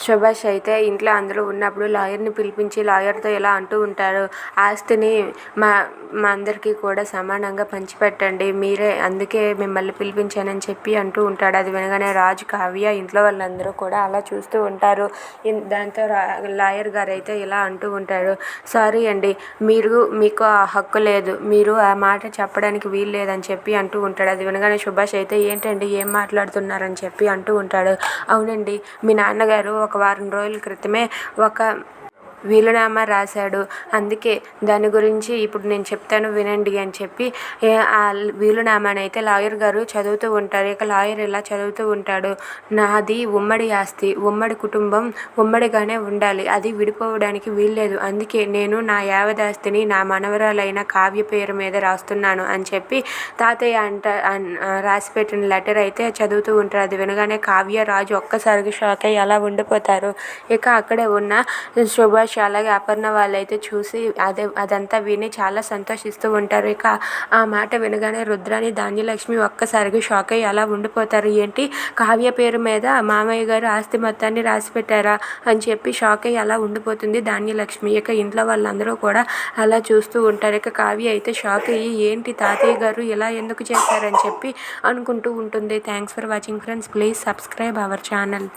సుభాష్ అయితే ఇంట్లో అందరూ ఉన్నప్పుడు లాయర్ని పిలిపించి లాయర్తో ఇలా అంటూ ఉంటారు ఆస్తిని మా మా అందరికీ కూడా సమానంగా పంచిపెట్టండి మీరే అందుకే మిమ్మల్ని పిలిపించానని చెప్పి అంటూ ఉంటాడు. అది వినగానే రాజు కావ్య ఇంట్లో వాళ్ళందరూ కూడా అలా చూస్తూ ఉంటారు. దాంతో రా లాయర్ గారు అయితే ఇలా అంటూ ఉంటారు సారీ అండి మీరు మీకు ఆ హక్కు లేదు మీరు ఆ మాట చెప్పడానికి వీలు లేదని చెప్పి అంటూ ఉంటాడు. అది వినగానే సుభాష్ అయితే ఏంటండి ఏం మాట్లాడుతున్నారని చెప్పి అంటూ ఉంటాడు. అవునండి మీ నాన్నగారు ఒక వారం రోజుల క్రితమే ఒక వీలునామా రాశాడు. అందుకే దాని గురించి ఇప్పుడు నేను చెప్తాను వినండి అని చెప్పి ఆ వీలునామాని అయితే లాయర్ గారు చదువుతూ ఉంటారు. ఇక లాయర్ ఇలా చదువుతూ ఉంటాడు? నాది ఉమ్మడి ఆస్తి ఉమ్మడి కుటుంబం ఉమ్మడిగానే ఉండాలి. అది విడిపోవడానికి వీల్లేదు. అందుకే నేను నా యావదాస్తిని నా మనవరాలైన కావ్య పేరు మీద రాస్తున్నాను అని చెప్పి తాతయ్య అంట రాసిపెట్టిన రాసి పెట్టిన లెటర్ అయితే చదువుతూ ఉంటారు. అది వినగానే కావ్య రాజు ఒక్కసారిగా షాక్ అయ్యి అలా ఉండిపోతారు. ఇక అక్కడే ఉన్న సుభాష్ అలాగే అపర్ణ వాళ్ళైతే చూసి అదే అదంతా విని చాలా సంతోషిస్తూ ఉంటారు. ఇక ఆ మాట వినగానే రుద్రాని ధాన్యలక్ష్మి ఒక్కసారిగా షాక్ అయ్యి అలా ఉండిపోతారు. ఏంటి? కావ్య పేరు మీద మామయ్య గారు ఆస్తి మొత్తాన్ని రాసి పెట్టారా అని చెప్పి షాక్ అయ్యి అలా ఉండిపోతుంది ధాన్యలక్ష్మి. ఇక ఇంట్లో వాళ్ళందరూ కూడా అలా చూస్తూ ఉంటారు. ఇక కావ్య అయితే షాక్ అయ్యి ఏంటి తాతయ్య గారు ఇలా ఎందుకు చేశారని చెప్పి అనుకుంటూ ఉంటుంది. Thanks for watching friends. Please subscribe our channel.